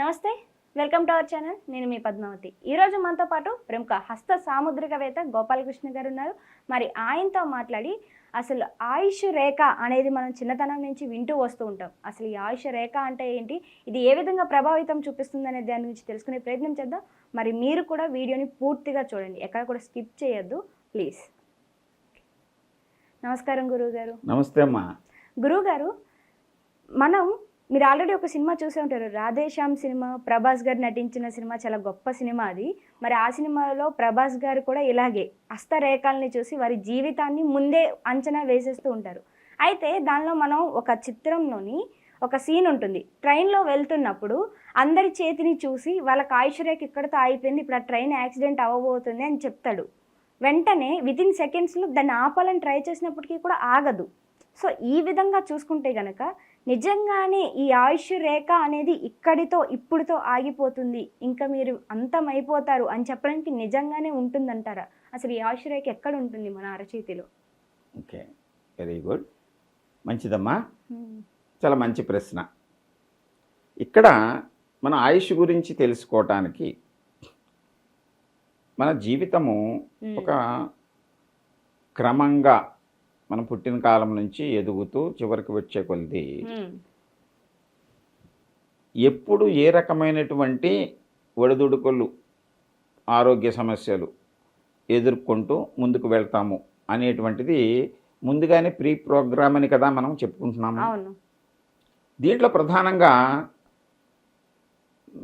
నమస్తే welcome to our channel. నేను మీ పద్మావతి. ఈరోజు మనతో పాటు ప్రముఖ హస్త సాముద్రికవేత్త గోపాలకృష్ణ గారు ఉన్నారు. మరి ఆయనతో మాట్లాడి అసలు ఆయుష్ రేఖ అనేది మనం చిన్నతనం నుంచి వింటూ వస్తూ ఉంటాం. అసలు ఈ ఆయుష్ రేఖ అంటే ఏంటి? ఇది ఏ విధంగా ప్రభావితం చూపిస్తుంది అనే దాని గురించి తెలుసుకునే ప్రయత్నం చేద్దాం. మరి మీరు కూడా వీడియోని పూర్తిగా చూడండి. ఎక్కడ కూడా స్కిప్ చేయొద్దు. ప్లీజ్. నమస్కారం గురువు గారు నమస్తే అమ్మా. గురువు గారు మనం మీరు ఆల్రెడీ ఒక సినిమా చూసే ఉంటారు. రాధేశ్యామ్ సినిమా ప్రభాస్ గారు నటించిన సినిమా చాలా గొప్ప సినిమా అది. మరి ఆ సినిమాలో ప్రభాస్ గారు కూడా ఇలాగే హస్తరేఖల్ని చూసి వారి జీవితాన్ని ముందే అంచనా వేసేస్తూ ఉంటారు. అయితే దానిలో మనం ఒక చిత్రంలోని ఒక సీన్ ఉంటుంది. ట్రైన్లో వెళ్తున్నప్పుడు అందరి చేతిని చూసి వాళ్ళకి ఆయుష్ ఇక్కడతో అయిపోయింది ఇప్పుడు ఆ ట్రైన్ యాక్సిడెంట్ అవ్వబోతుంది అని చెప్తాడు. వెంటనే వితిన్ సెకండ్స్లో దాన్ని ఆపాలని ట్రై చేసినప్పటికీ కూడా ఆగదు. సో ఈ విధంగా చూసుకుంటే కనుక నిజంగానే ఈ ఆయుష్ రేఖ అనేది ఇక్కడితో ఇప్పుడుతో ఆగిపోతుంది. ఇంకా మీరు అంతమైపోతారు అని చెప్పడానికి నిజంగానే ఉంటుందంటారా? అసలు ఈ ఆయుష్ రేఖ ఎక్కడ ఉంటుంది మన అరచేతిలో? ఓకే. Very good. మంచిదమ్మా. చాలా మంచి ప్రశ్న. ఇక్కడ మన ఆయుష్ గురించి తెలుసుకోవటానికి మన జీవితము ఒక క్రమంగా మనం పుట్టిన కాలం నుంచి ఎదుగుతూ చివరికి వచ్చే కొలిది. ఎప్పుడు ఏ రకమైనటువంటి ఒడిదుడుకులు ఆరోగ్య సమస్యలు ఎదుర్కొంటూ ముందుకు వెళ్తాము అనేటువంటిది ముందుగానే ప్రీ ప్రోగ్రామ్ అని కదా మనం చెప్పుకుంటున్నాము దీంట్లో ప్రధానంగా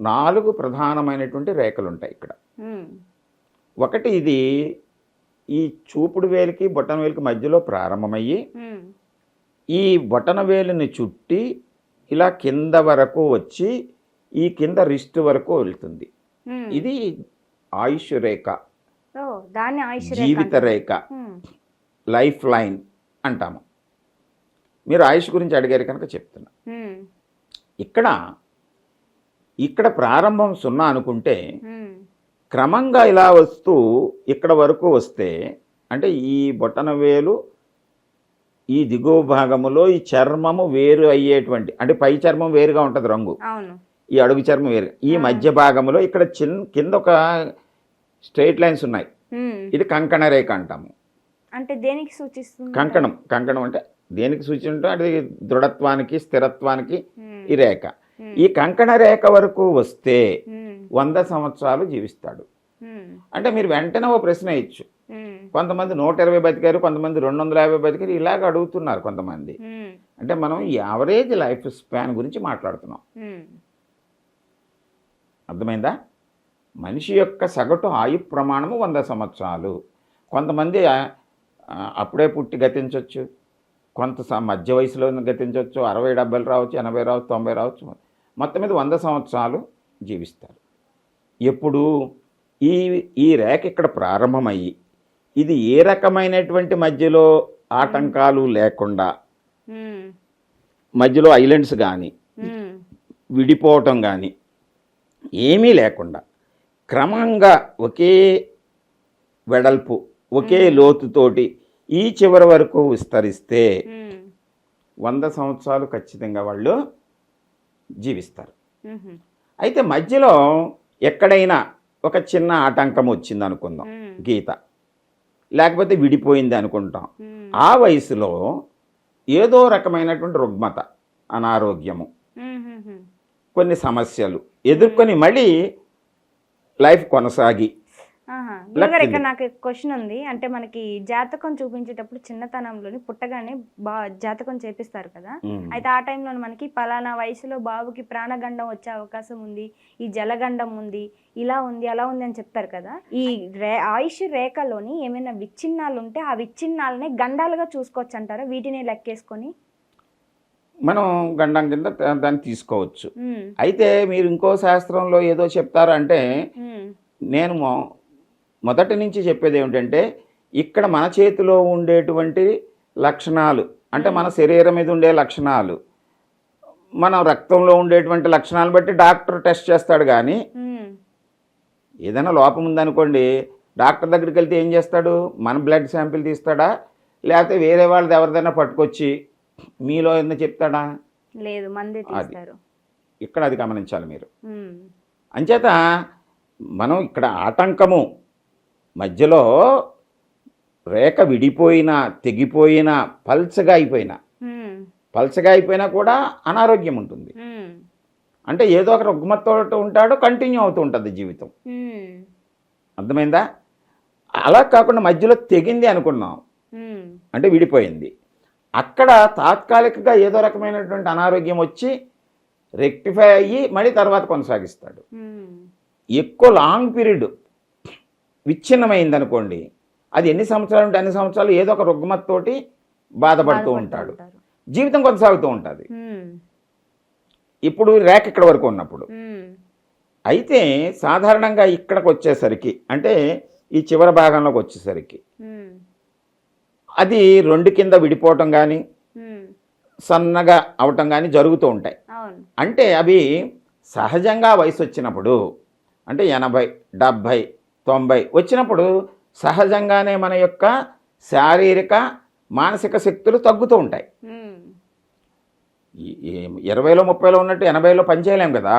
నాలుగు ప్రధానమైనటువంటి రేఖలు ఉంటాయి ఇక్కడ. ఒకటి ఇది ఈ చూపుడు వేలికి బొటన వేలికి మధ్యలో ప్రారంభమయ్యి. ఈ బొటన వేలుని చుట్టి ఇలా కింద వరకు వచ్చి ఈ కింద రిస్ట్ వరకు వెళ్తుంది. ఇది ఆయుష్ రేఖ జీవిత. రేఖ. లైఫ్ లైన్ అంటాము మీరు ఆయుష్ గురించి అడిగారు కనుక చెప్తున్నా. ఇక్కడ ఇక్కడ ప్రారంభం సున్నా అనుకుంటే. క్రమంగా ఇలా వస్తూ ఇక్కడ వరకు వస్తే అంటే ఈ బొటన వేలు ఈ దిగువ భాగములో ఈ చర్మము వేరు అయ్యేటువంటి అంటే పై చర్మం వేరుగా ఉంటుంది రంగు. ఈ అడుగు చర్మం వేరు. ఈ మధ్య భాగంలో ఇక్కడ చిన్న కింద ఒక స్ట్రైట్ లైన్స్ ఉన్నాయి. ఇది కంకణ రేఖ అంటాము. అంటే దేనికి సూచిస్తుంది? కంకణం. కంకణం అంటే దేనికి సూచించడం అది దృఢత్వానికి స్థిరత్వానికి. ఈ రేఖ. ఈ కంకణ రేఖ వరకు వస్తే. వంద సంవత్సరాలు జీవిస్తాడు. అంటే మీరు వెంటనే ఓ ప్రశ్న ఇచ్చు. కొంతమంది నూట ఇరవై బతికారు కొంతమంది రెండు వందల యాభై బతికారు ఇలాగ అడుగుతున్నారు కొంతమంది. అంటే మనం యావరేజ్ లైఫ్ స్పాన్ గురించి మాట్లాడుతున్నాం. అర్థమైందా? మనిషి యొక్క సగటు ఆయు ప్రమాణము వంద సంవత్సరాలు. కొంతమంది అప్పుడే పుట్టి గతించవచ్చు కొంత మధ్య వయసులో గతించవచ్చు అరవై డెబ్బైలు రావచ్చు ఎనభై రావచ్చు తొంభై రావచ్చు. మొత్తం మీద వంద సంవత్సరాలు జీవిస్తారు. ఎప్పుడు ఈ ఈ రేఖ ఇక్కడ ప్రారంభమయ్యి ఇది ఏ రకమైనటువంటి మధ్యలో ఆటంకాలు లేకుండా. మధ్యలో ఐలాండ్స్ కానీ. విడిపోవటం కానీ ఏమీ లేకుండా క్రమంగా ఒకే వెడల్పు ఒకే లోతుతోటి ఈ చివరి వరకు విస్తరిస్తే. వంద సంవత్సరాలు ఖచ్చితంగా వాళ్ళు జీవిస్తారు. అయితే మధ్యలో ఎక్కడైనా ఒక చిన్న ఆటంకం వచ్చింది అనుకుందాం. గీత లేకపోతే విడిపోయింది అనుకుంటాం. ఆ వయసులో ఏదో రకమైనటువంటి రుగ్మత అనారోగ్యము. కొన్ని సమస్యలు ఎదుర్కొని మళ్ళీ లైఫ్ కొనసాగి ఇక్కడ. నాకు క్వశ్చన్ ఉంది. అంటే మనకి జాతకం చూపించేటప్పుడు చిన్నతనంలోని పుట్టగానే బా జాతకం చేపిస్తారు కదా. అయితే ఆ టైంలో మనకి పలానా వయసులో బాబుకి ప్రాణగండం వచ్చే అవకాశం ఉంది. ఈ జలగండం ఉంది. ఇలా ఉంది అలా ఉంది అని చెప్తారు కదా. ఈ రే ఆయుష్ రేఖలోని ఏమైనా విచ్ఛిన్నాలు ఉంటే ఆ విచ్ఛిన్నాలనే గండాలుగా చూసుకోవచ్చు అంటారా వీటిని లెక్కేసుకొని? మనం గండం కింద దాన్ని తీసుకోవచ్చు. అయితే మీరు ఇంకో శాస్త్రంలో ఏదో చెప్తారంటే నేను మొదటి నుంచి చెప్పేది ఏమిటంటే ఇక్కడ మన చేతిలో ఉండేటువంటి లక్షణాలు అంటే మన శరీరం మీద ఉండే లక్షణాలు మన రక్తంలో ఉండేటువంటి లక్షణాలను బట్టి డాక్టర్ టెస్ట్ చేస్తాడు కానీ ఏదైనా లోపం ఉందనుకోండి డాక్టర్ దగ్గరికి వెళ్తే ఏం చేస్తాడు? మన బ్లడ్ శాంపిల్ తీస్తాడా? లేకపోతే వేరే వాళ్ళది ఎవరిదైనా పట్టుకొచ్చి మీలో ఏదైనా చెప్తాడా? లేదు మందే తీస్తారు. ఇక్కడ అది గమనించాలి మీరు. అంచేత మనం ఇక్కడ ఆటంకము మధ్యలో రేఖ విడిపోయినా తెగిపోయినా పల్చగా అయిపోయినా. పల్చగా అయిపోయినా కూడా అనారోగ్యం ఉంటుంది. అంటే ఏదో ఒక రుగ్మతతో ఉంటాడు కంటిన్యూ అవుతూ ఉంటుంది జీవితం. అర్థమైందా? అలా కాకుండా మధ్యలో తెగింది అనుకున్నాం. అంటే విడిపోయింది. అక్కడ తాత్కాలికంగా ఏదో రకమైనటువంటి అనారోగ్యం వచ్చి రెక్టిఫై అయ్యి మళ్ళీ తర్వాత కొనసాగిస్తాడు. ఎక్కువ లాంగ్ పీరియడ్ విచ్ఛిన్నమైంది అనుకోండి అది ఎన్ని సంవత్సరాలు ఉంటే అన్ని సంవత్సరాలు ఏదో ఒక రుగ్మతతోటి బాధపడుతూ ఉంటాడు. జీవితం కొనసాగుతూ ఉంటుంది. ఇప్పుడు రేఖ ఇక్కడ వరకు ఉన్నప్పుడు. అయితే సాధారణంగా ఇక్కడికి వచ్చేసరికి అంటే ఈ చివరి భాగంలోకి వచ్చేసరికి అది రెండు కింద విడిపోవటం కానీ సన్నగా అవటం కానీ జరుగుతూ ఉంటాయి. అంటే అవి సహజంగా వయసు వచ్చినప్పుడు అంటే ఎనభై డెబ్భై తొంభై. వచ్చినప్పుడు సహజంగానే మన యొక్క శారీరక మానసిక శక్తులు తగ్గుతూ ఉంటాయి. ఇరవైలో ముప్పైలో ఉన్నట్టు ఎనభైలో పనిచేయలేం కదా?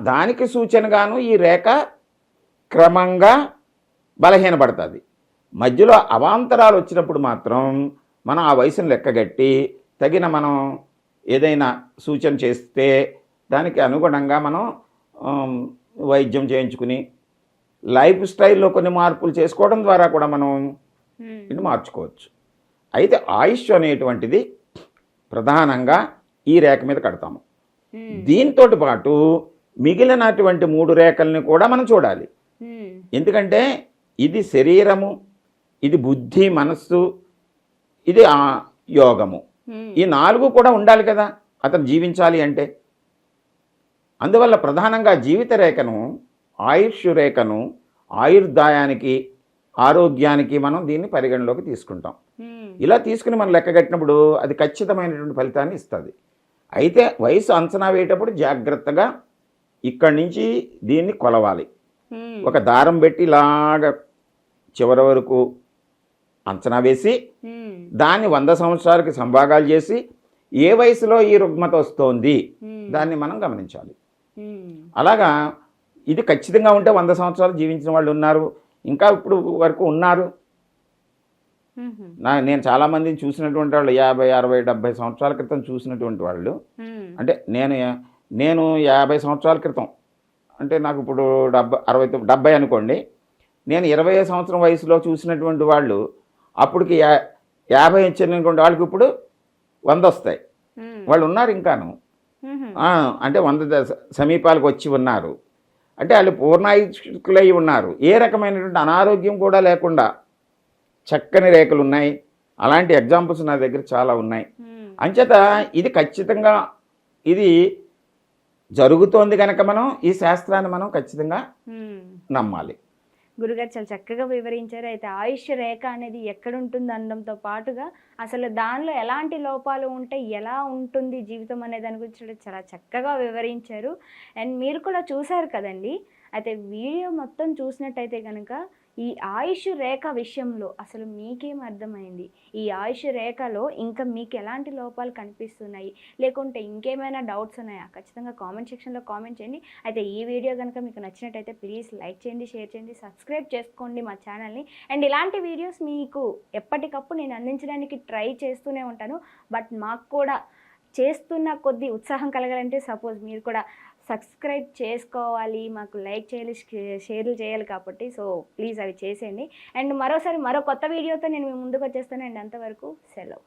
దానికి సూచనగాను ఈ రేఖ క్రమంగా బలహీనపడుతుంది. మధ్యలో అవాంతరాలు వచ్చినప్పుడు మాత్రం మనం ఆ వయసును లెక్కగట్టి తగిన మనం ఏదైనా సూచన చేస్తే దానికి అనుగుణంగా మనం వైద్యం చేయించుకుని లైఫ్ స్టైల్లో కొన్ని మార్పులు చేసుకోవడం ద్వారా కూడా మనం ఇది మార్చుకోవచ్చు. అయితే ఆయుష్ అనేటువంటిది ప్రధానంగా ఈ రేఖ మీద కడతాము. దీంతో పాటు మిగిలినటువంటి మూడు రేఖల్ని కూడా మనం చూడాలి. ఎందుకంటే ఇది శరీరము ఇది బుద్ధి మనస్సు ఇది ఆ యోగము. ఈ నాలుగు కూడా ఉండాలి కదా అతను జీవించాలి అంటే. అందువల్ల ప్రధానంగా జీవిత రేఖను ఆయుష్ రేఖను ఆయుర్దాయానికి ఆరోగ్యానికి మనం దీన్ని పరిగణలోకి తీసుకుంటాం. ఇలా తీసుకుని మనం లెక్క కట్టినప్పుడు అది ఖచ్చితమైనటువంటి ఫలితాన్ని ఇస్తుంది. అయితే వయసు అంచనా వేయటప్పుడు జాగ్రత్తగా ఇక్కడి నుంచి దీన్ని కొలవాలి. ఒక దారం పెట్టి ఇలాగ చివరి వరకు అంచనా వేసి దాన్ని వంద సంవత్సరాలకి సంభాగాలు చేసి ఏ వయసులో ఈ రుగ్మత వస్తోంది దాన్ని మనం గమనించాలి. అలాగా ఇది ఖచ్చితంగా ఉంటే వంద సంవత్సరాలు జీవించిన వాళ్ళు ఉన్నారు. ఇంకా ఇప్పుడు వరకు ఉన్నారు. నా నేను చాలామందిని చూసినటువంటి వాళ్ళు యాభై అరవై డెబ్బై సంవత్సరాల క్రితం చూసినటువంటి వాళ్ళు. అంటే నేను నేను యాభై సంవత్సరాల క్రితం అంటే నాకు ఇప్పుడు డెబ్బై అరవై డెబ్బై అనుకోండి. నేను ఇరవై సంవత్సరం వయసులో చూసినటువంటి వాళ్ళు అప్పటికి యా యాభై వచ్చినటువంటి వాళ్ళకి ఇప్పుడు వంద వస్తాయి. వాళ్ళు ఉన్నారు ఇంకాను. అంటే వంద సమీపాలకు వచ్చి ఉన్నారు. అంటే వాళ్ళు పూర్ణాయుష్కులై ఉన్నారు. ఏ రకమైనటువంటి అనారోగ్యం కూడా లేకుండా చక్కని రేఖలు ఉన్నాయి అలాంటి ఎగ్జాంపుల్స్ నా దగ్గర చాలా ఉన్నాయి. అంచేత ఇది ఖచ్చితంగా ఇది జరుగుతోంది కనుక మనం ఈ శాస్త్రాన్ని మనం ఖచ్చితంగా. నమ్మాలి. గురుగారు చాలా చక్కగా వివరించారు. అయితే ఆయుష్ రేఖ అనేది ఎక్కడ ఉంటుంది అనడంతో పాటుగా అసలు దానిలో ఎలాంటి లోపాలు ఉంటే ఎలా ఉంటుంది జీవితం అనే దాని గురించి చాలా చక్కగా వివరించారు. అండ్ మీరు కూడా చూశారు కదండి. అయితే వీడియో మొత్తం చూసినట్టయితే కనుక ఈ ఆయుష్ రేఖ విషయంలో అసలు మీకేం అర్థమైంది? ఈ ఆయుష్ రేఖలో ఇంకా మీకు ఎలాంటి లోపాలు కనిపిస్తున్నాయి? లేకుంటే ఇంకేమైనా డౌట్స్ ఉన్నాయా? ఖచ్చితంగా కామెంట్ సెక్షన్లో కామెంట్ చేయండి. అయితే ఈ వీడియో కనుక మీకు నచ్చినట్టయితే ప్లీజ్ లైక్ చేయండి షేర్ చేయండి సబ్స్క్రైబ్ చేసుకోండి మా ఛానల్ని. అండ్ ఇలాంటి వీడియోస్ మీకు ఎప్పటికప్పుడు నేను అందించడానికి ట్రై చేస్తూనే ఉంటాను. బట్ మాకు కూడా చేస్తున్న కొద్ది ఉత్సాహం కలగాలంటే సపోజ్ మీరు కూడా సబ్స్క్రైబ్ చేసుకోవాలి మాకు లైక్ చేయాలి షేర్లు చేయాలి కాబట్టి సో ప్లీజ్ అవి చేసేయండి. అండ్ మరోసారి మరో కొత్త వీడియోతో నేను మీ ముందుకు వచ్చేస్తాను. అండ్ అంతవరకు సెలవు.